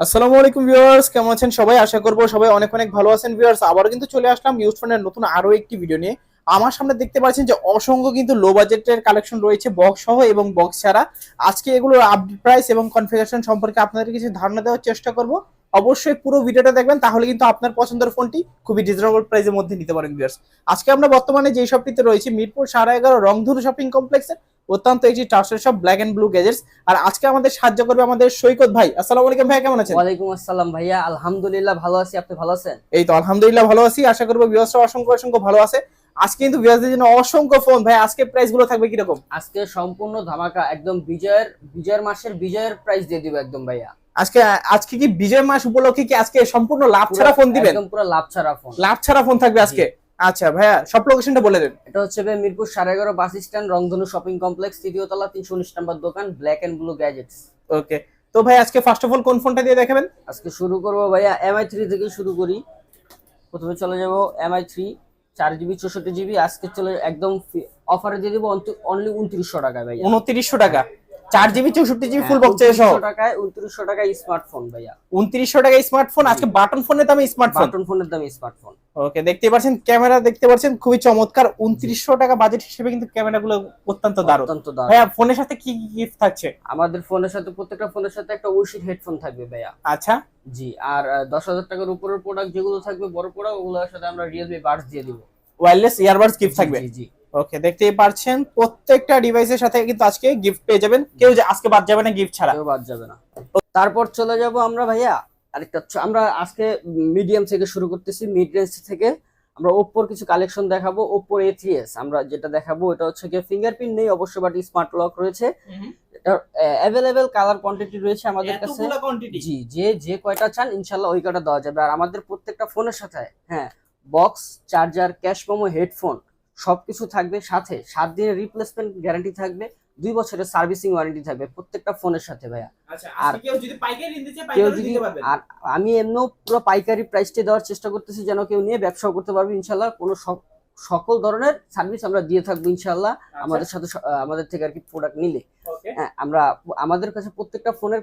আসসালামু আলাইকুম ভিউয়ার্স, কেমন আছেন সবাই? আশা করব সবাই অনেক অনেক ভালো আছেন ভিউয়ার্স। আবার কিন্তু চলে আসলাম ইউজ ফোনের নতুন আরও একটি ভিডিও নিয়ে। আমার সামনে দেখতে পাচ্ছেন যে অসংখ্য কিন্তু লো বাজেটের কালেকশন রয়েছে বক্স সহ এবং বক্স ছাড়া। আজকে এগুলোর আপডেট প্রাইস এবং কনফিগারেশন সম্পর্কে আপনাদের কিছু ধারণা দেওয়ার চেষ্টা করব। অবশ্যই পুরো ভিডিওটা দেখবেন, তাহলে কিন্তু আপনার পছন্দের ফোনটি খুবই রিজনেবল প্রাইসের মধ্যে নিতে পারেন ভিউয়ার্স। আজকে আমরা বর্তমানে যে শপটিতে রয়েছি, মিরপুর সাড়ে এগারো রংধনু শপিং কমপ্লেক্সের অত্যন্ত একটি ট্রাস্টেড সব ব্ল্যাক এন্ড ব্লু গ্যাজেটস আর আজকে আমাদের সাহায্য করবে আমাদের সৈকত ভাই। আসসালামু আলাইকুম ভাই কেমন আছেন? ওয়ালাইকুম আসসালাম ভাইয়া। আলহামদুলিল্লাহ ভালো আছি আপনি ভালো আছেন? এই তো আলহামদুলিল্লাহ ভালো আছি। আশা করব ভিউয়ার্সরা অসংখ্য অসংখ্য ভালো আছে। আজকে কিন্তু ভিউয়ার্সদের জন্য অসংখ্য ফোন ভাই আজকে প্রাইসগুলো থাকবে কীরকম? আজকে সম্পূর্ণ ধামাকা একদম বিজয়ের বিজয়ের মাসের বিজয়ের প্রাইস দিয়ে দিব একদম ভাইয়া। আজকে আজকে কি বিজয় মাস উপলক্ষে কি আজকে সম্পূর্ণ লাভ ছাড়া ফোন দিবেন? একদম পুরো লাভ ছাড়া ফোন লাভ ছাড়া ফোন থাকবে আজকে। আচ্ছা ভাইয়া সব লোকেশনটা বলে দেন। এটা হচ্ছে ভাই মিরপুর সাড়ে এগারো bus stand Rongdhonu shopping complex তৃতীয় তলা তিনশো উনিশ নম্বর দোকান black and blue gadgets okay তো ভাই আজকে ফার্স্ট অফ অল কোন ফোনটা দিয়ে দেখাবেন? আজকে শুরু করব ভাইয়া এমআই থ্রি থেকে শুরু করি। প্রথমে চলে যাব এমআই থ্রি চার জিবি চৌষট্টি জিবি আজকে চলে একদম অফারে দিয়ে দিব অনলি উনত্রিশশো টাকা ভাইয়া। উনত্রিশশো টাকা। চার জিবি চৌষট্টি জিবি ফুল বক্স সহ 2900 টাকায় উনত্রিশশো টাকায় স্মার্টফোন ভাইয়া। উনত্রিশশো টাকা স্মার্টফোন আজকে বাটন ফোনের দামে স্মার্টফোন বাটন ফোনের দামে স্মার্টফোন ওকে দেখতে পাচ্ছেন ক্যামেরা দেখতে পাচ্ছেন খুবই চমৎকার। উনত্রিশশো টাকা বাজেট হিসেবে কিন্তু ক্যামেরাগুলো অত্যন্ত দারুণ। অত্যন্ত দারুণ। ভাইয়া ফোনের সাথে কি কি গিফট থাকছে? আমাদের ফোনের সাথে প্রত্যেকটা ফোনের সাথে একটা ওশির হেডফোন থাকবে ভাইয়া। আচ্ছা। জি আর দশ হাজার টাকার উপরের প্রোডাক্ট যেগুলো থাকবে বড় প্রোডাক্ট ওগুলোর সাথে আমরা রিয়েলমি বাডস দিয়ে দিব। ওয়্যারলেস ইয়ারবাডস গিফট থাকবে? জি জি। ওকে দেখতেই পারছেন প্রত্যেকটা ডিভাইসের সাথে কিন্তু আজকে গিফট পেয়ে যাবেন। কেউ যে আজকে বাদ যাবে না গিফট ছাড়া। কেউ বাদ যাবে না। তারপর চলে যাব আমরা ভাইয়া আরেকটা আমরা আজকে মিডিয়াম থেকে শুরু করতেছি মিড রেঞ্জ থেকে। আমরা ওপ্পোর কিছু কালেকশন দেখাবো ওপ্পোর এ থ্রি এস আমরা যেটা দেখাবো এটা হচ্ছে গিয়ে ফিঙ্গারপ্রিন্ট নেই অবশ্য বাট স্মার্ট লক রয়েছে। এটা অ্যাভেলেবেল কালার কোয়ান্টিটি রয়েছে আমাদের কাছে। এতগুলো কোয়ান্টিটি জি যে যে কয়টা চান ইনশাল্লাহ ওই কয়টা দেওয়া যাবে। আর আমাদের প্রত্যেকটা ফোনের সাথে হ্যাঁ box charger cash memo headphone সবকিছু থাকবে সাথে সাত দিনের রিপ্লেসমেন্ট গ্যারান্টি থাকবে দুই বছরের সার্ভিসিং ওয়ারেন্টি থাকবে প্রত্যেকটা ফোনের সাথে ভাইয়া। আচ্ছা আর কেউ যদি আর আমি এমনিও পুরো পাইকারি প্রাইসটা দেওয়ার চেষ্টা করতেছি যেন কেউ নিয়ে ব্যবসাও করতে পারবে ইনশাল্লাহ কোনো সক- সকল ধরনের সার্ভিস আমরা দিয়ে থাকব ইনশাল্লাহ আচ্ছা। আমাদের সাথে আমাদের থেকে আর কি প্রোডাক্ট নিলে। হ্যাঁ আমরা আমাদের কাছে প্রত্যেকটা ফোনের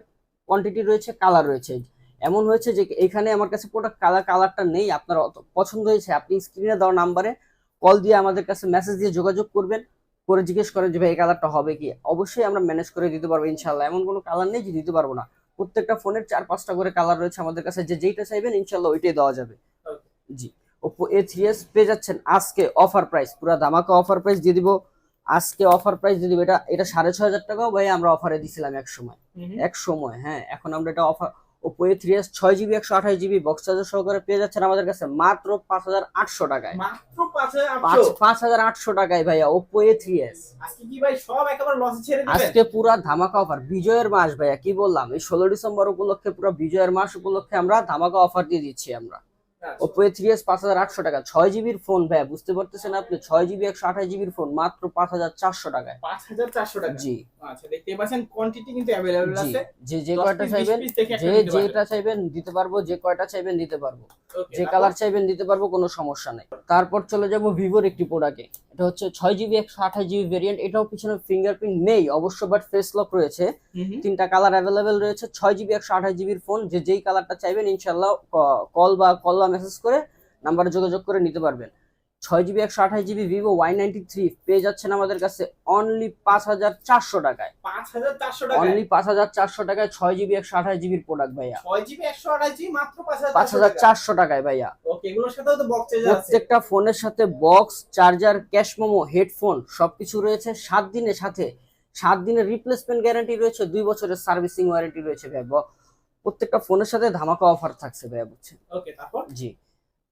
কোয়ান্টিটি রয়েছে কালার রয়েছে। এমন হয়েছে যে এখানে আমার কাছে প্রোডাক্ট কালার কালারটা নেই আপনার পছন্দ হয়েছে আপনি স্ক্রিনে দেওয়া নাম্বারে কল দিয়ে আমাদের কাছে মেসেজ দিয়ে যোগাযোগ করবেন করে জিজ্ঞেস করেন যে ভাই এই কালারটা হবে কি? অবশ্যই আমরা ম্যানেজ করে দিতে পারব ইনশাল্লাহ এমন কোনো কালার নেই যে দিতে পারব না। প্রত্যেকটা ফোনের চার পাঁচটা করে কালার রয়েছে আমাদের কাছে। যে যেইটা চাইবেন ইনশাল্লাহ ওইটাই দেওয়া যাবে। জি। ওপো এ থ্রি এস পেয়ে যাচ্ছেন আজকে অফার প্রাইস পুরো ধামাকা অফার প্রাইস দিয়ে দিব। আজকে অফার প্রাইস দিয়ে দিব। এটা এটা সাড়ে ছয় হাজার টাকাও ভাই আমরা অফারে দিছিলাম এক সময়। এক সময় হ্যাঁ। এখন আমরা এটা offer Oppo A three S ছয় জিবি একশো আঠাশ জিবি বক্স চার্জার সহকারে পেয়ে যাচ্ছেন আমাদের কাছে মাত্র পাঁচ হাজার আটশো টাকায়। মাত্র পাঁচ হাজার আটশো? টাকায় ভাইয়া ওপো এ থ্রি এস আজকে পুরা ধামাকা অফার বিজয়ের মাস ভাইয়া কি বললাম? এই ষোলো ডিসেম্বর উপলক্ষে পুরো বিজয়ের মাস উপলক্ষে আমরা ধামাকা অফার দিয়ে দিচ্ছি আমরা। ওপো এ থ্রি এস পাঁচ হাজার আটশো টাকা। ছয় জিবির ফোন ভাই বুঝতে পারতেছেন আপনি? ছয় জিবি একশো আঠাশ জিবির ফোন মাত্র পাঁচ হাজার চারশো টাকায়। পাঁচ হাজার চারশো টাকা? জি। চাইবেন চাইবেন সমস্যা নাই। তারপর চলে যাব ভিভোর একটি প্রোডাক্টে এটা হচ্ছে ছয় জিবি একশো আঠাশ জিবি ভেরিয়েন্ট এটাও পিছনে ফিঙ্গারপ্রিন্ট নেই অবশ্য বাট ফেস লক রয়েছে। তিনটা কালার অ্যাভেলেবেল রয়েছে। ছয় জিবি একশো আঠাশ জিবির ফোন যে যেই কালারটা চাইবেন ইনশাল্লাহ কল বা কলম মেসেজ করে নাম্বারে যোগাযোগ করে নিতে পারবেন। ছয় জিবি একশো আঠাশ GB Vivo Y ninety three পেয়ে যাচ্ছেন আমাদের কাছে অনলি পাঁচ হাজার চারশো টাকায়। 5400 টাকা অনলি পাঁচ হাজার চারশো টাকায় ছয় জিবি একশো আঠাশ জিবির প্রোডাক্ট ভাইয়া। 6GB 128GB মাত্র 5400 পাঁচ হাজার চারশো টাকায় ভাইয়া। প্রত্যেকটা ফোনের সাথে box charger cash memo headphone সবকিছু রয়েছে। সাত দিনের সাথে সাত দিনের রিপ্লেসমেন্ট গ্যারান্টি রয়েছে। দুই বছরের সার্ভিসিং ওয়ারেন্টি রয়েছে ভাই ব- প্রত্যেকটা ফোনের সাথে ধামাকা অফার থাকছে ভাইয়া বুঝছেন? জি।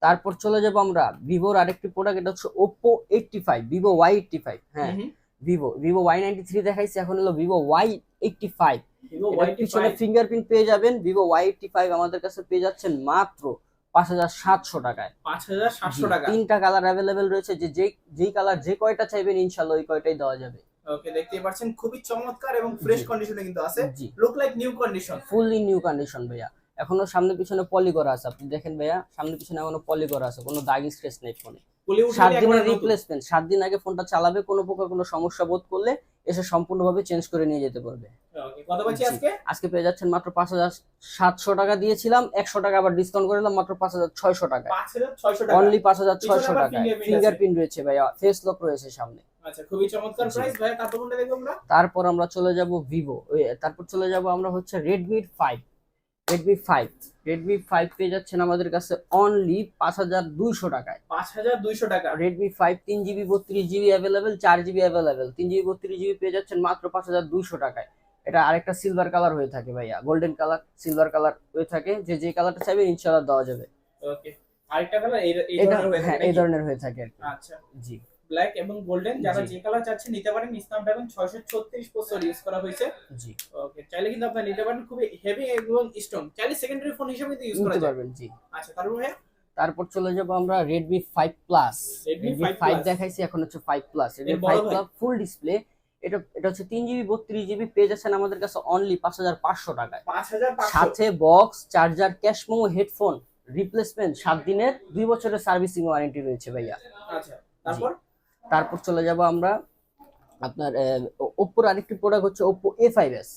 তারপর চলে যাব আমরা ভিভোর আরেকটি প্রোডাক্ট এটা হচ্ছে Oppo eighty five Vivo Y eighty five হ্যাঁ। Vivo Vivo Y ninety three দেখাইছে এখন হলো ভিভো ওয়াই এইটটি ফাইভ পিছনে ফিঙ্গারপ্রিন্ট পেয়ে যাবেন ভিভো ওয়াই এইটটি ফাইভ আমাদের কাছে পেয়ে যাচ্ছেন মাত্র পাঁচ হাজার সাতশো টাকায়। 5700 জি, টাকা। তিনটা কালার অ্যাভেলেবেল রয়েছে যে যেই কালার যে কয়টা চাইবেন ইনশাল্লাহ ওই কয়টাই দেওয়া যাবে। ওকে পাচ্ছেন খুবই চমৎকার এবং ফ্রেশ কন্ডিশনে কিন্তু আছে। Look like new condition fully new condition ভাইয়া। এখনও সামনে পিছনে পলি করা আছে। আপনি দেখেন ভাইয়া সামনে পিছনে এখনও পলি করা আছে। কোনো দাগি স্ক্রেচ নেই ফোনে। সাত দিনের রিপ্লেসমেন্ট সাত দিন আগে ফোনটা চালাবে কোনো প্রকার কোনো সমস্যা বোধ করলে এসে সম্পূর্ণভাবে চেঞ্জ করে নিয়ে যেতে পারবে। আজকে? পেয়ে যাচ্ছেন মাত্র পাঁচ হাজার সাতশো টাকা দিয়েছিলাম। একশো টাকা আবার ডিসকাউন্ট করে দিলাম মাত্র পাঁচ হাজার ছয়শো টাকা। অনলি পাঁচ হাজার ছয়শো টাকা। ফিঙ্গারপ্রিন্ট রয়েছে ভাইয়া। ফেস লক রয়েছে সামনে। আচ্ছা খুবই চমৎকার প্রাইস ভাই তারপর কোনটা দেখব আমরা? তারপর আমরা চলে যাব ভিভো তারপর চলে যাব আমরা হচ্ছে Redmi five Redmi five Redmi five পেয়ে যাচ্ছেন আমাদের কাছে অনলি পাঁচ হাজার দুইশো টাকায়। পাঁচ হাজার দুইশো টাকা। রেডমি ফাইভ তিন জিবি বত্রিশ জিবি অ্যাভেলেবেল চার জিবি অ্যাভেলেবেল তিন জিবি বত্রিশ জিবি পেয়ে যাচ্ছেন মাত্র পাঁচ হাজার দুইশো টাকায়। এটা আরেকটা সিলভার কালার হয়ে থাকে ভাইয়া গোল্ডেন কালার সিলভার কালার হয়ে থাকে। যে যে কালারটা চাইবেন ইনশাআল্লাহ দেওয়া যাবে। ওকে আরেকটা কালার এই এই ধরনের হয়ে হ্যাঁ থাকে এই ধরনের হয়ে থাকে আচ্ছা। জি। ব্ল্যাক এবং গোল্ডেন যারা যে কালার চাচ্ছেন নিতে পারেন স্ন্যাপড্রাগন ছয়শো ছত্রিশ প্রসেসর ইউজ করা হয়েছে। জি। ওকে চাইলে কিন্তু আপনার নিতে পারেন খুবই হেভি এবং স্ট্রং চাইলে সেকেন্ডারি ফোন হিসেবে কিন্তু ইউজ করা যায়। পারবেন জি। আচ্ছা তারপর ভাই তারপর চলে যাব আমরা Redmi five plus Redmi Redmi 5 five দেখাইছি এখন হচ্ছে ফাইভ প্লাস রেডমি এর বড় ফাইভ ভাই? প্লাস ফুল ডিসপ্লে এটা এটা হচ্ছে তিন জিবি বত্রিশ জিবি পেয়ে যাচ্ছেন আমাদের কাছে অনলি পাঁচ হাজার পাঁচশো টাকায়। পাঁচ হাজার পাঁচশো। সাথে box charger cash memo headphone replacement সাত দিনের দুই বছরের সার্ভিসিং ওয়ারেন্টি রয়েছে ভাইয়া। আচ্ছা তারপর? তারপর চলে যাব আমরা আপনার ওপ্পোর আরেকটি প্রোডাক্ট হচ্ছে ওপ্পো এ ফাইভ এস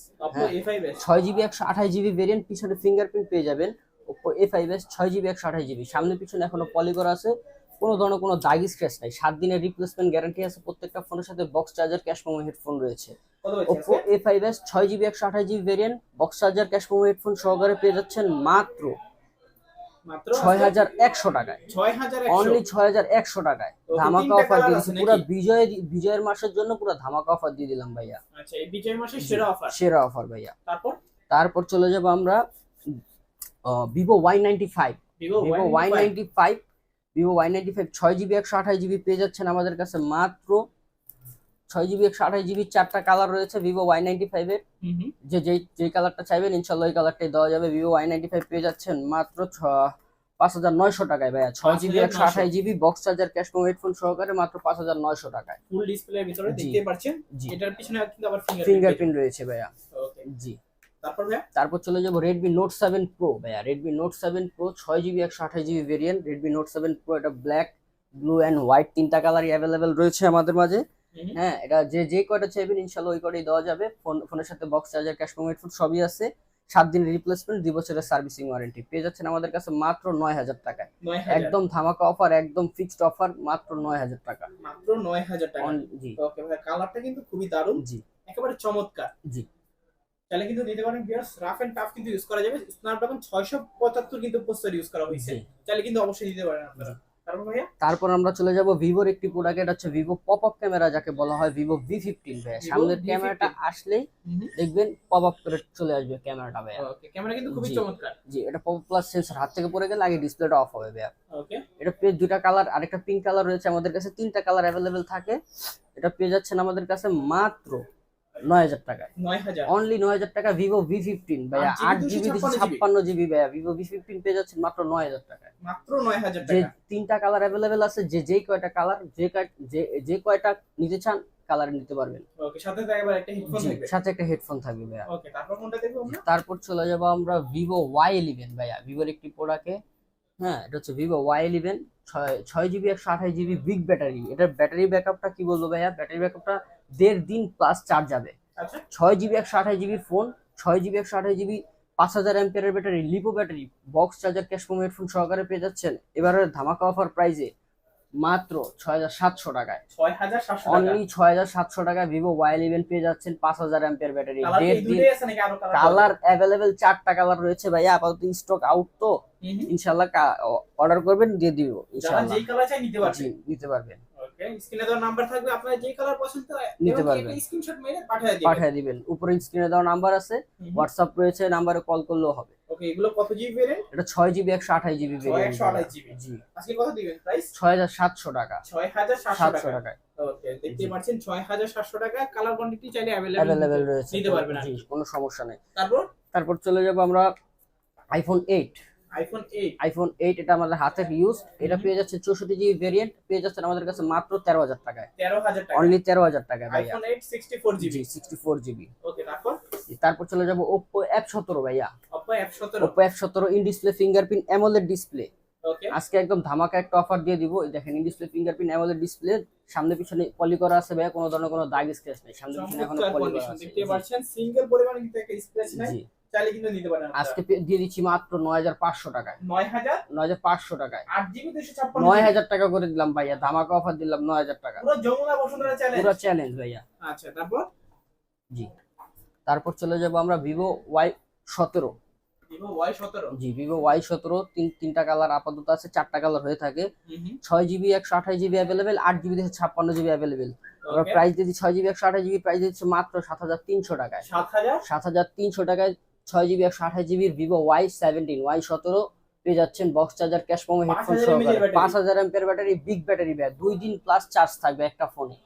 ছয় জিবি একশো আঠাশ জিবি ভেরিয়েন্ট পিছনে ফিঙ্গারপ্রিন্ট পেয়ে যাবেন। ওপ্পো এ ফাইভ এস ছয় জিবি একশো আঠাশ জিবি। সামনে পিছনে এখনও পলিগর আছে। কোনো ধরনের কোনো দাগি স্ক্র্যাচ নাই। সাত দিনের রিপ্লেসমেন্ট গ্যারান্টি আছে প্রত্যেকটা ফোনের সাথে। Box charger cash memo headphone রয়েছে। ওপ্পো এ ফাইভ এস ছয় জিবি একশো আঠাশ GB variant box charger cash memo headphone সহকারে পেয়ে যাচ্ছেন মাত্র ছয় হাজার একশো টাকায়। অনলি ছয় হাজার একশো টাকায়। ধামাকা অফার পুরো? বিজয় বিজয়ের মাসের জন্য পুরো ধামাকা অফার দিয়ে দিলাম ভাইয়া। আচ্ছা এই বিজয় মাসের সেরা অফার সেরা অফার ভাইয়া। তারপর? তারপর চলে যাব আমরা Vivo Y ninety five Vivo Vivo Y ninety five Vivo Y ninety five ছয় জিবি একশো আঠাশ জিবি পেয়ে যাচ্ছেন আমাদের কাছে মাত্র ছয় জিবি একশো আঠাশ জিবি চারটা কালার রয়েছে ভিভো ওয়াই নাইনটি ফাইভের যে যেই যেই কালারটা চাইবেন ইনশাল্লাহ ওই কালারটাই দেওয়া যাবে। ভিভো ওয়াই নাইনটি ফাইভ পেয়ে যাচ্ছেন মাত্র ছ পাঁচ হাজার নয়শো টাকায় ভাইয়া। ছয় জিবি একশো 5,900 আঠাশ GB box charger cash headphone সহকারে মাত্র পাঁচ হাজার নয়শো টাকায়। ফুল ডিসপ্লের ভিতরে দেখতে পাচ্ছেন। জি। এটার পিছনে কিন্তু আবার ফিঙ্গারপ্রিন্ট রয়েছে। ভাইয়া। জি। তারপর চলে যাব রেডমি নোট সেভেন প্রো ভাইয়া। রেডমি নোট সেভেন প্রো ছয় জিবি একশো আঠাশ GB variant Redmi note seven pro এটা ব্ল্যাক ব্লু অ্যান্ড হোয়াইট তিনটা কালারই অ্যাভেলেবেল রয়েছে আমাদের মাঝে। হ্যাঁ এটা যে যে কয়টা চাইবেন ইনশাল্লাহ ওই কয়টাই দেওয়া যাবে। ফোন ফোনের সাথে বক্স চার্জার ক্যাশ হেডফোন সবই আছে। সাত দিনের রিপ্লেসমেন্ট দুই বছরের সার্ভিসিং ওয়ারেন্টি পেয়ে যাচ্ছেন আমাদের কাছে মাত্র নয় হাজার টাকায়। একদম ধামাকা অফার একদম ফিক্সড অফার মাত্র নয় হাজার টাকা। মাত্র নয় হাজার টাকা। জি। ওকে ভাই কালারটা কিন্তু খুবই দারুণ। জি। একেবারে চমৎকার। জি। তাহলে কিন্তু নিতে পারেন ভিউয়ার্স রাফ এন্ড টাফ কিন্তু ইউজ করা যাবে। স্ন্যাপড্রাগন 675 কিন্তু প্রসেসর ইউজ করা হয়েছে। তাহলে কিন্তু অবশ্যই নিতে পারেন আপনারা। তারপর আমরা চলে যাব ভিভোর একটি প্রোডাক্ট এটা হচ্ছে ভিভো পপ আপ ক্যামেরা যাকে বলা হয় ভিভো ভি ফিফটিন ভাইয়া। সামনের ক্যামেরাটা আসলেই দেখবেন পপ আপ করে চলে আসবে ক্যামেরাটা ভাইয়া। ক্যামেরা কিন্তু খুবই চমৎকার। জি এটা পপ প্লাস সেন্সর হাত থেকে পড়ে গেলে আগে ডিসপ্লেটা অফ হবে ভাইয়া। ওকে এটা পেয়ে দুটা কালার আরেকটা পিঙ্ক কালার রয়েছে আমাদের কাছে তিনটা কালার অ্যাভেলেবেল থাকে। এটা পেয়ে যাচ্ছেন আমাদের কাছে মাত্র নয় হাজার টাকায়। 9000 অনলি নয় হাজার টাকা ফিফটিন ভাইয়া। জিবি 256 ছাপ্পান্ন জিবি ভাইয়া। পেয়ে যাচ্ছেন মাত্র নয় হাজার মাত্র 9000 যে টাকা? তিনটা কালার আছে যে যেই কয়টা কালার যে যে যে কয়টা নিতে চান কালার নিতে পারবেন। ওকে সাথে একবার একটা হেডফোন থাকবে। সাথে একটা হেডফোন থাকবে ভাইয়া। ওকে তারপর কোনটা দেখব আমরা? তারপর চলে যাব আমরা ভিভো ওয়াই ইলেভেন ভাইয়া। ভিভোর একটি প্রোডাক্টে হ্যাঁ এটা হচ্ছে ভিভো ওয়াই ইলেভেন ছয় ছয় জিবি একশো আঠাশ জিবি বিগ ব্যাটারি এটার ব্যাটারি ব্যাকআপটা কি বলব ভাইয়া? ব্যাটারি ব্যাকআপটা দেড় দিন প্লাস চার্জ যাবে। আচ্ছা। ছয় জিবি একশো আঠাশ জিবি ফোন ছয় জিবি একশো আঠাশ জিবি পাঁচ হাজার অ্যাম্পিয়ারের battery lipo battery box charger cash headphone সহকারে পেয়ে যাচ্ছেন। এবারের ধামাকা অফার প্রাইজে মাত্র ছয় হাজার সাতশো টাকায়। 6700 টাকা? অনলি ছয় হাজার সাতশো টাকায় ভিভো ওয়াই ইলেভেন পেয়ে যাচ্ছেন পাঁচ হাজার অ্যাম্পিয়ার ব্যাটারি দেড় দিন কালার অ্যাভেলেবেল চারটা কালার রয়েছে ভাইয়া আপাতত স্টক আউট তো। ইনশাল্লাহ অর্ডার করবেন দিয়ে দিব ইনশাল্লাহ নিতে পারবেন। নিতে পারবেন ওকে স্ক্রিনে দেওয়া নাম্বার থাকবে আপনারা যেই কালার পছন্দ হয় নিতে এবং পারবেন। একটা স্ক্রিনশট মেরে পাঠিয়ে দিবেন পাঠিয়ে দিবেন উপরে স্ক্রিনে দেওয়া নাম্বার আছে হোয়াটসঅ্যাপ রয়েছে নাম্বারে কল করলেও হবে ওকে এগুলো কত জিবি বেরেন এটা ছয় জিবি একশো আঠাশ জিবি 628 GB জি আজকে কত দিবেন প্রাইস ছয় হাজার সাতশো টাকা 6700 সাতশো টাকা টাকায় ওকে দেখতে পাচ্ছেন 6700 টাকা কালার কোয়ান্টিটি চাইলে অ্যাভেলেবেল अवेलेबल রয়েছে নিতে পারবেন আর জি কি। কোনো সমস্যা নেই তারপর তারপর চলে যাব আমরা iPhone eight iPhone 8 iPhone eight এটা আমাদের হাতের ইউজ এটা। পেয়ে যাচ্ছে চৌষট্টি জিবি ভেরিয়েন্ট পেয়ে যাচ্ছেন আমাদের কাছে মাত্র তেরো হাজার টাকায়। 13000 টাকা অনলি তেরো হাজার টাকায় ভাইয়া। IPhone 8 64 GB sixty four GB okay তারপর? তারপর চলে যাব এফ সতেরো ভাইয়া। Oppo F17 ওপ্পো এফ সতেরো in display fingerprint AMOLED display okay আজকে একদম ধামাকা একটা অফার দিয়ে দিব। দেখেন in display fingerprint AMOLED display সামনে পিছনে পলি করা আছে ভাইয়া। কোনো ধরনের কোনো দাগ স্ক্র্যাচ নেই। সামনে পিছনে এখনও পলি করা আছে। দেখতে পাচ্ছেন। সিঙ্গেল পরিমাণে কিন্তু একটা স্ক্র্যাচ নাই। চাইলে কিন্তু নিতে পারেন আজকে দিয়ে দিচ্ছি মাত্র নয় হাজার পাঁচশো টাকায়। 9000 নয় হাজার পাঁচশো টাকায়। 8GB 256 নয় হাজার টাকা করে দিলাম ভাইয়া ধামাকা অফার দিলাম নয় হাজার টাকা। পুরো যমুনা বসুন্ধরা চ্যালেঞ্জ পুরো চ্যালেঞ্জ ভাইয়া। আচ্ছা তারপর? জি। তারপর চলে যাব আমরা ভিভো ওয়াই সতেরো। Vivo Y17 জি ভিভো ওয়াই সতেরো তিন তিনটা কালার আপাতত আছে চারটা কালার হয়ে থাকে। ছয় জিবি একশো আঠাশ জিবি অ্যাভেলেবেল আট জিবি থেকে ছাপ্পান্ন জিবি অ্যাভেলেবেল আমরা প্রাইস দিচ্ছি ছয় জিবি একশো আঠাশ জিবি প্রাইস দিচ্ছি মাত্র সাত হাজার তিনশো টাকায়। 7000 সাত হাজার তিনশো টাকায় ছয় জিবি একশো আঠাশ জিবির ভিভো ওয়াই সেভেন্টিন ওয়াই সতেরো পেয়ে যাচ্ছেন বক্স চার্জার ক্যাশ পামো হেডফোন সহকারে। পাঁচ হাজার এমপের ব্যাটারি বিগ ব্যাটারি ব্যাগ দুই দিন প্লাস চার্জ থাকবে একটা ফোনে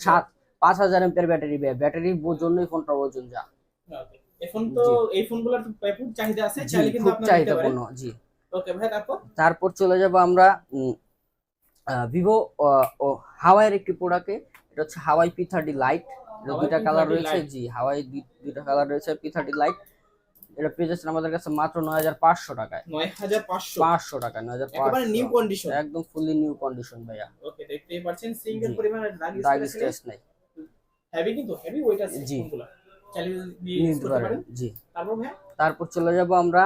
সাত পাঁচ হাজার এমপের ব্যাটারি ব্যাগ ব্যাটারির জন্যই ফোনটা ওজন যা। এখন তো এই ফোনগুলোর তো চাহিদা আছে জি, চাইলে কিন্তু খুব আপনারা নিতে পারেন। চাহিদাপূর্ণ জি। ওকে ভাই তারপর? তারপর চলে যাব আমরা ভিভো হাওয়াইয়ের একটি প্রোডাক্টে এটা হচ্ছে হাওয়াই পি থার্টি লাইট দুইটা কালার রয়েছে জি হাওয়াই দুইটা কালার রয়েছে পি থার্টি লাইট এটা পেয়ে যাচ্ছেন আমাদের কাছে মাত্র নয় হাজার পাঁচশো টাকায়। 9500 পাঁচশো? টাকা নয় হাজার একেবারে নিউ কন্ডিশন একদম ফুললি নিউ কন্ডিশন ভাইয়া। ওকে দেখতেই পাচ্ছেন সিঙ্গেল জি। পরিমাণের দাগ স্ক্র্যাচ নাই। হেভি কিন্তু হেভি ওয়েট আছে জি। জি। তারপর ভাই তারপর চলে যাব আমরা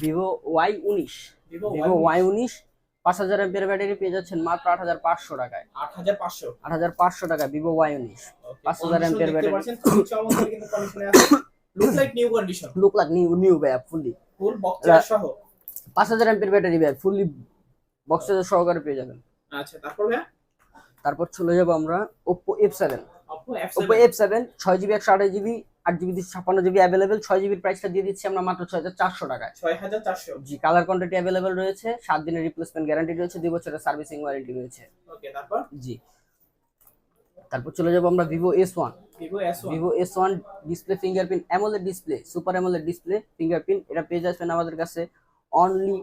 ভিভো ওয়াই উনিশ। ভিভো ওয়াই উনিশ। পাঁচ হাজার এমপের ব্যাটারি পেয়ে যাচ্ছেন মাত্র আট হাজার পাঁচশো টাকায়। 8500 আট হাজার পাঁচশো টাকা ভিভো ওয়াই উনিশ। Okay 5000 condition ampere look like new condition look like new new ভাইয়া ফুললি ফুল বক্স সহ। পাঁচ হাজার এমপির ব্যাটারি ব্যাগ ফুললি বক্স সহকারে পেয়ে যাবেন। আচ্ছা তারপর ভাই তারপর চলে যাব আমরা Oppo Oppo F7 F seven ছয় জিবি একশো আঠাশ জিবি আট জিবি ছাপ্পান্ন জিবি অ্যাভেলেবেল ছয় জিবির প্রাইসটা দিয়ে দিচ্ছি আমরা মাত্র ছয় হাজার চারশো টাকায়। 6400 জি কালার কোয়ান্টিটি অ্যাভেলেবেল রয়েছে সাত দিনের রিপ্লেসমেন্ট গ্যারান্টি রয়েছে দুই বছরের সার্ভিসিং ওয়ারেন্টি রয়েছে। ওকে তারপর? জি। তারপর চলে যাব আমরা Vivo S one Vivo S1 Vivo S one display fingerprint AMOLED display super AMOLED display fingerprint এটা পেয়ে যাচ্ছেন আমাদের কাছে অনলি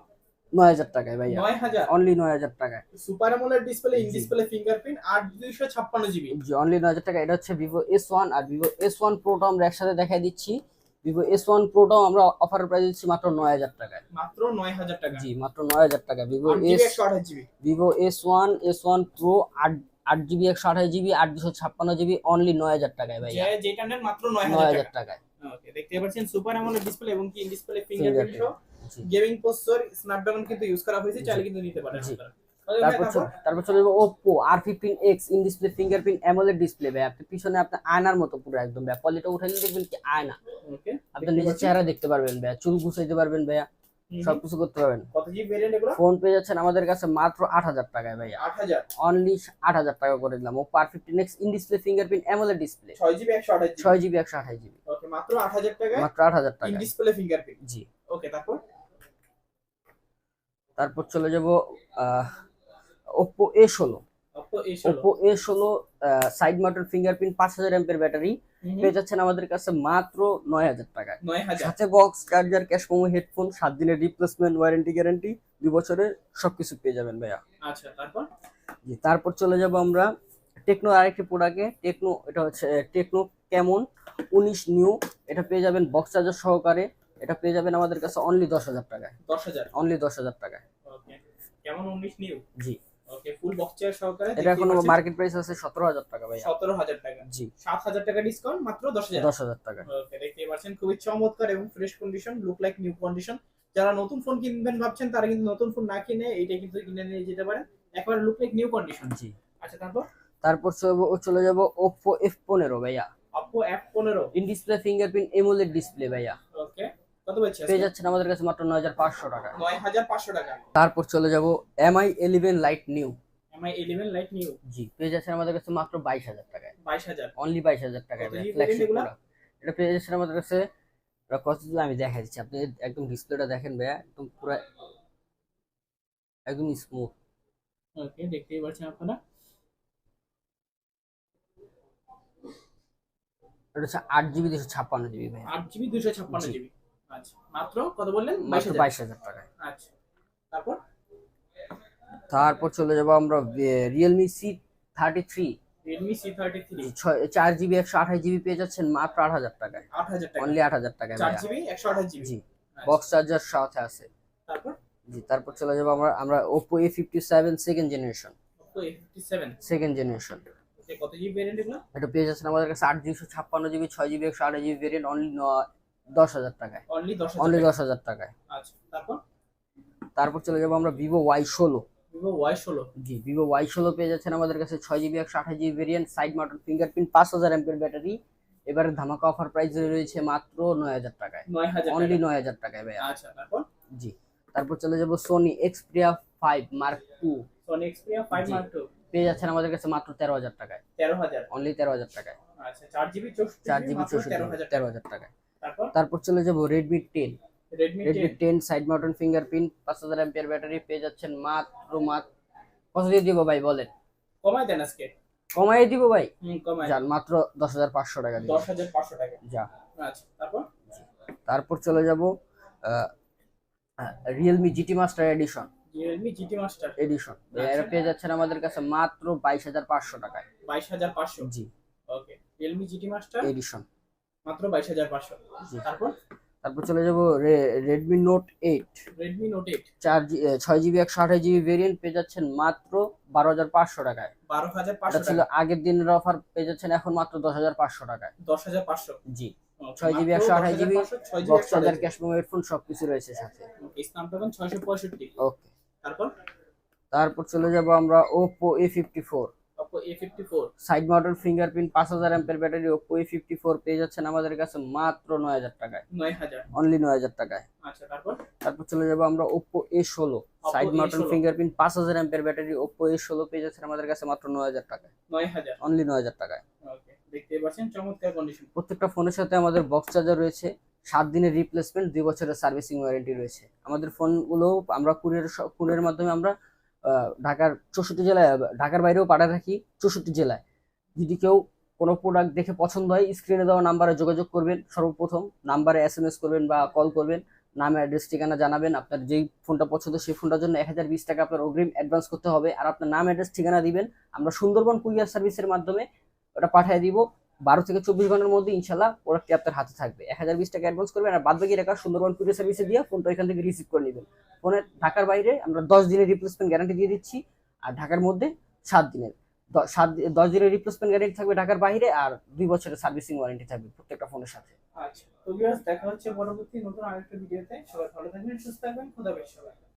নয় হাজার টাকায় ভাইয়া। 9000 অনলি নয় হাজার টাকায়। Super AMOLED display in. Display fingerprint 8256 GB. G only নয় হাজার টাকা এটা হচ্ছে ভিভো এস ওয়ান আর ভিভো এস ওয়ান প্রোটা আমরা একসাথে দেখাই দিচ্ছি। ভিভো এস ওয়ান প্রোটাও আমরা অফারের প্রাইস দিচ্ছি মাত্র নয় হাজার টাকায়। মাত্র 9000 টাকা। জি মাত্র নয় হাজার টাকা। Vivo 8 S GB 128 GB. Vivo S one S one pro আট আট জিবি একশো আঠাশ জিবি আট দুশো ছাপ্পান্ন জিবি অনলি নয় হাজার টাকায় যেটা নেন মাত্র নয় হাজার টাকায়। দেখতে পাচ্ছেন সুপার অ্যামোলেড ডিসপ্লে এবং কি ডিসপ্লে ফিঙ্গারপ্রিন্ট সহ গেমিং প্রসেসর স্ন্যাপড্রাগন কিন্তু ইউজ করা হয়েছে চাইলে কিন্তু নিতে পারেন ভাই, তারপর তারপর? চলে- যাব Oppo R fifteen X in display fingerprint AMOLED display ভাই আপনি পিছনে আপনার আয়নার মতো পুরো একদম ভাই পলিটা উঠে নিয়ে দেখবেন কি আয়না। আপনি নিজের চেহারা দেখতে পারবেন ভাইয়া। চুল গুছাইতে পারবেন ভাইয়া। সবকিছু করতে পারবেন। ফোন পেয়ে যাচ্ছেন আমাদের কাছে মাত্র আট হাজার টাকায় 8000 অনলি আট হাজার টাকা করে দিলাম। ও fifteen X in display fingerprint AMOLED display 6 GB 128 GB ছয় জিবি একশো আঠাশ জিবি মাত্র 8000 টাকা মাত্র আট হাজার ইন টাকা ডিসপ্লে ফিঙ্গারপ্রিন্ট জি। ওকে তারপর? তারপর চলে যাব ওপ্পো এ ষোলো। Oppo A16 ওপ্পো এ ষোলো সাইড মাউন্টেড ফিঙ্গারপ্রিন্ট পাঁচ হাজার এম্পের ব্যাটারি পেয়ে যাচ্ছেন আমাদের কাছে মাত্র নয় হাজার টাকায়। 9000 সাথে box charger cash memo headphone সাত দিনের রিপ্লেসমেন্ট ওয়ারেন্টি গ্যারান্টি দুই বছরের সবকিছু পেয়ে যাবেন ভাইয়া। আচ্ছা তারপর? জি তারপর চলে যাব আমরা টেকনো আরেকটি প্রোডাক্টে টেকনো এটা হচ্ছে টেকনো কেমন উনিশ নিউ এটা পেয়ে যাবেন বক্স চার্জার সহকারে। এটা পেয়ে যাবেন আমাদের কাছে অনলি দশ হাজার টাকায়। 10000 অনলি দশ হাজার টাকায়। কেমন 19 নিউ জি। ওকে ফুল বক্স চেয়ার সহকারে এটা এখন মার্কেট প্রাইস আছে সতেরো হাজার টাকা ভাইয়া। 17000 টাকা। জি। 7000 টাকা ডিসকাউন্ট মাত্র 10000 দশ হাজার টাকা। ওকে দেখতেই পাচ্ছেন খুবই চমৎকার এবং fresh condition look like new condition যারা নতুন ফোন কিনবেন ভাবছেন তারা কিন্তু নতুন ফোন না কিনে এইটা কিন্তু কিনে নিয়ে যেতে পারেন। একবার লুক লাইক নিউ কন্ডিশন জি। আচ্ছা তারপর? তারপর চলে- যাব এফ পনেরো ভাইয়া। Oppo F15 in display fingerprint AMOLED display ভাইয়া। ওকে কত পেয়ে যাচ্ছেন আমাদের কাছে মাত্র নয় হাজার পাঁচশো টাকা। 9500 টাকা। তারপর চলে যাব MI eleven lite new MI 11 lite new জি পেয়ে যাচ্ছেন আমাদের কাছে মাত্র বাইশ হাজার টাকায়। 22000 অনলি বাইশ হাজার টাকায় ফ্ল্যাগশিপ এটা পেয়ে যাচ্ছেন আমাদের কাছে আমি দেখা দিচ্ছি আপনি একদম ডিসপ্লেটা দেখেন ভাইয়া একদম পুরো একদম স্মুথ ওকে দেখতেই পাচ্ছেন আপনারা। এটা হচ্ছে আট জিবি দুশো ছাপ্পান্ন জিবি ভাইয়া। 8 জিবি 256 জি। জিবি আচ্ছা মাত্র কত বললেন? মাত্র বাইশ হাজার। টাকায় আচ্ছা তারপর? তারপর চলে যাব আমরা Realme C thirty three Redmi C thirty three চার জিবি একশো আঠাশ জিবি পেয়ে যাচ্ছেন মাত্র আট হাজার টাকায়। আট হাজার টাকা অনলি আট হাজার টাকায় চার জিবি একশো আঠাশ জিবি জি বক্স চার্জার সাথে আছে। তারপর? জি তারপর চলে যাব আমরা আমরা Oppo A fifty seven second generation Oppo A fifty seven second generation কত জিবি ভ্যারিয়েন্ট এগুলো? এটা পেয়ে যাচ্ছেন আমাদের কাছে আট দুইশো ছাপ্পান্ন জিবি ছয় জিবি একশো আঠাশ জিবি ভেরিয়েন্ট অনলি দশ হাজার টাকায়। অনলি দশ হাজার টাকায়? আচ্ছা তারপর? চলে যাব আমরা ভিভো ওয়াই ষোলো। ভিভো ওয়াই ষোলো। জি ভিভো ওয়াই ষোলো পেয়ে যাচ্ছেন আমাদের কাছে ছয় জিবি একশো আঠাশ GB variant side mounted fingerprint পাঁচ হাজার এমপের ব্যাটারি এবারে ধামাকা অফার প্রাইস রয়েছে মাত্র নয় হাজার টাকায়। অনলি নয় হাজার টাকায় ভাইয়া। আচ্ছা জি তারপর চলে যাব Sony Xperia five mark two Sony Xperia five. Mark two পেয়ে যাচ্ছেন আমাদের কাছে মাত্র তেরো হাজার টাকায়। তেরো হাজার? অনলি তেরো হাজার টাকায়। আচ্ছা চার জিবি চার জিবি চৌষট্টি তেরো হাজার টাকায়। তারপর? তারপর চলে যাব Redmi ten Redmi Redmi ten ten side mounted fingerprint পাঁচ হাজার এমপিয়ার ব্যাটারি পেয়ে যাচ্ছেন মাত্র মাত্র। কত দিয়ে দিব ভাই বলেন? কমাই দেন আজকে। কমাই দিব ভাই? কমাই। যান মাত্র দশ হাজার পাঁচশো টাকা দশ হাজার পাঁচশো টাকা। যা। আচ্ছা তারপর? তারপর চলে যাব Realme GT master edition Realme GT master edition. এরা পেয়ে যাচ্ছেন আমাদের কাছে মাত্র বাইশ হাজার পাঁচশো টাকায়। বাইশ হাজার পাঁচশো? জি। Okay Realme GT master edition মাত্র বাইশ হাজার পাঁচশো। তারপর? তারপর চলে যাব Redmi note eight Redmi note eight চার ছয় জিবি একশো আঠাশ জিবি ভেরিয়েন্ট পেয়ে যাচ্ছেন মাত্র বারো হাজার পাঁচশো টাকায়। বারো হাজার পাঁচশো ছিল আগের দিনের অফার পেয়ে যাচ্ছেন এখন মাত্র দশ হাজার পাঁচশো টাকায়। দশ হাজার পাঁচশো। জি। ছয় জিবি একশো আঠাশ জিবি বক্স চার্জার আঠাশ ক্যাশ মেমো হেডফোন সবকিছু রয়েছে সাথে। স্ন্যাপড্রাগন ছয়শো পঁয়ষট্টি। ওকে তারপর? তারপর চলে যাব আমরা Oppo A fifty four side mounted fingerprint পাঁচ হাজার ampere battery Oppo A fifty four পেয়ে যাচ্ছেন আমাদের কাছে মাত্র নয় হাজার টাকায়। নয় হাজার। অনলি নয় হাজার টাকায়। আচ্ছা তারপর? তারপর চলে যাব আমরা ওপো এ ষোলো। সাইড মাউন্টেড A16 ফিঙ্গারপ্রিন্ট পাঁচ হাজার এমপের ব্যাটারি ওপো এ ষোলো পেয়ে যাচ্ছেন আমাদের কাছে মাত্র নয় হাজার টাকায়। নয় হাজার। অনলি নয় হাজার টাকায়। ওকে দেখতে পাচ্ছেন চমৎকার কন্ডিশন প্রত্যেকটা ফোনের সাথে আমাদের বক্স চার্জার রয়েছে। সাত দিনের রিপ্লেসমেন্ট দুই বছরের সার্ভিসিং ওয়ারেন্টি রয়েছে। আমাদের ফোনগুলো আমরা কুরিয়ার কুরিয়ার মাধ্যমে আমরা ঢাকার চৌষট্টি জেলায় ঢাকার বাইরেও পাঠিয়ে থাকি চৌষট্টি জেলায়। যদি কেউ কোনো প্রোডাক্ট দেখে পছন্দ হয় স্ক্রিনে দেওয়া নাম্বারে যোগাযোগ করবেন। সর্বপ্রথম নাম্বারে এস এম এস করবেন বা কল করবেন। নাম অ্যাড্রেস ঠিকানা জানাবেন। আপনার যেই ফোনটা পছন্দ, সেই ফোনটার জন্য এক হাজার বিশ টাকা আপনার অগ্রিম অ্যাডভান্স করতে হবে। আর আপনার নাম অ্যাড্রেস ঠিকানা দিবেন। আমরা সুন্দরবন কুরিয়ার সার্ভিসের মাধ্যমে ওটা পাঠিয়ে দিব। বারো থেকে চব্বিশ ঘণ্টার মধ্যে ইনশাল্লাহ প্রোডাক্টটি আপনার হাতে থাকবে। এক হাজার বিশ টাকা অ্যাডভান্স করবেন আর বাদ বাকি টাকা সুন্দরবন কুরিয়ার সার্ভিসে দিয়ে ফোনটা এখান থেকে রিসিভ করে নেবেন। ফোনের ঢাকার বাইরে আমরা দশ দিনের রিপ্লেসমেন্ট গ্যারান্টি দিয়ে দিচ্ছি, আর ঢাকার মধ্যে সাত দিনের। সাত দশ দিনের রিপ্লেসমেন্ট গ্যারান্টি থাকবে ঢাকার বাইরে আর দুই বছরের সার্ভিসিং ওয়ারেন্টি থাকবে প্রত্যেকটা ফোনের সাথে। আচ্ছা তো দেখা হচ্ছে পরবর্তী নতুন আরেকটা ভিডিওতে সবাই ভালো থাকবেন, সুস্থ থাকবেন, খুদা